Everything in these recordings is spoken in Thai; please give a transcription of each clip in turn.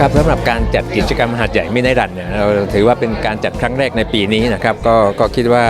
ครับสำหรับการจัดกิจกรรมหาดใหญ่ไม่ได้รันเนี่ยเราถือว่าเป็นการจัดครั้งแรกในปีนี้นะครับก็ก็คิดว่า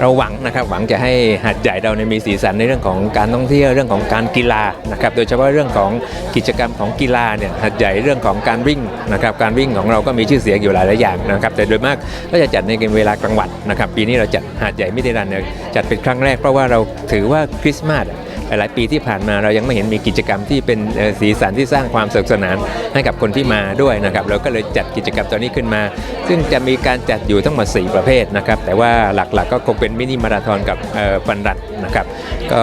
เราหวังนะครับหวังจะให้หาดใหญ่เราเนี่ยมีสีสันในเรื่องของการท่องเที่ยวเรื่องของการกีฬานะครับโดยเฉพาะเรื่องของกิจกรรมของกีฬาเนี่ยหาดใหญ่เรื่องของการวิ่งนะครับการวิ่งของเราก็มีชื่อเสียงอยู่หลายๆอย่างนะครับแต่โดยมากก็จะจัดในเวลากลางวันนะครับปีนี้เราจัดหาดใหญ่ไม่ได้รันเนี่ยจัดเป็นครั้งแรกเพราะว่าเราถือว่าคริสต์มาส หลายปีที่ผ่านมาเรายังไม่เห็นมีกิจกรรมที่เป็นสีสันที่สร้างความสนุกสนานให้กับคนที่มาด้วยนะครับเราก็เลยจัดกิจกรรมตัวนี้ขึ้นมา ซึ่งจะมีการจัดอยู่ทั้งหมด4ประเภทนะครับแต่ว่าหลักๆก็คงเป็นมินิมาราธอนกับปันรัน นะครับก็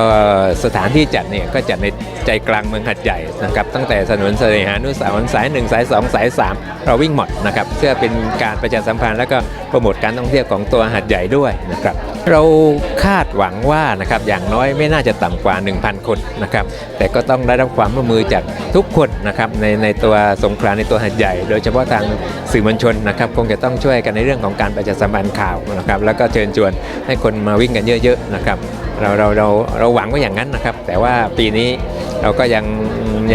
สถานที่จัดเนี่ยก็จัดในใจกลางเมืองหัดใหญ่นะครับตั้งแต่ถนนเสน่หานุสาวรณ์สาย1สาย2สาย3เราวิ่งหมดนะครับเพื่อเป็นการประชาสัมพันธ์แล้วก็โปรโมทการท่องเที่ยวของตัวหัดใหญ่ด้วยนะครับเราคาดหวังว่านะครับอย่างน้อยไม่น่าจะต่ำกว่า 1,000 คนนะครับแต่ก็ต้องได้รับความร่วมมือจาก ทุกคนนะครับในในตัวสงขลาในตัวหัดใหญ่ โดยเฉพาะทางสื่อมวลชนนะครับคงจะต้องช่วยกันในเรื่องของการประชาสัมพันธ์ข่าวนะครับแล้วก็เชิญชวนให้คนมาวิ่งกันเยอะๆนะครับเราเราเราเราหวังว่าอย่างนั้นนะครับ แต่ว่าปีนี้เราก็ยัง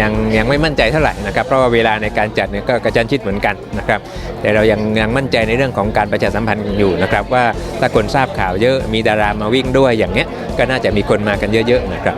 ยังยังไม่มั่นใจเท่าไหร่นะครับ เพราะว่าเวลาในการจัดเนี่ยก็กระชั้นชิดเหมือนกันนะครับ แต่เรายังยังมั่นใจในเรื่องของการประชาสัมพันธ์อยู่นะครับ ว่าถ้าคนทราบข่าวเยอะมีดารามาวิ่งด้วยอย่างเงี้ยก็น่าจะมีคนมากันเยอะๆนะครับ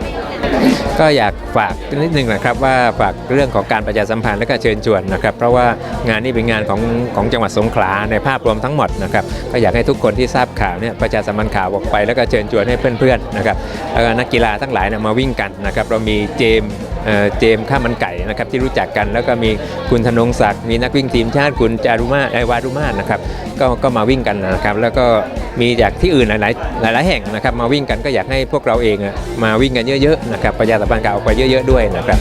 ก็อยากฝากนิดนึงนะครับว่าฝากเรื่องของการประชาสัมพันธ์และก็เชิญชวนนะครับ เพราะว่างานนี้เป็นงานของของจังหวัดสงขลาในภาพรวมทั้งหมดนะครับก็อยากให้ทุกคนที่ทราบข่าวเนี่ยประชาสัมพันธ์ข่าวออกไป แล้วก็เชิญชวนให้เพื่อนๆนะครับแล้วก็นักกีฬาทั้งหลายมาวิ่งกันนะครับเรามีเจมเอ่อเจมข้ามันไก่นะครับที่รู้จักกัน แล้วก็มีคุณธนงศักดิ์มีนักวิ่งทีมชาติคุณจารุมาไอวารุมาศนะครับก็ก็มาวิ่งกันนะครับ แล้วก็มีจากที่อื่นหลายๆหลาย ๆ แห่งนะครับมาวิ่งกันก็อยากให้พวกเราเองมาวิ่งกันเยอะๆนะครับประชาสัมพันธ์ข่าวออกไปเยอะ ๆ ด้วยนะครับ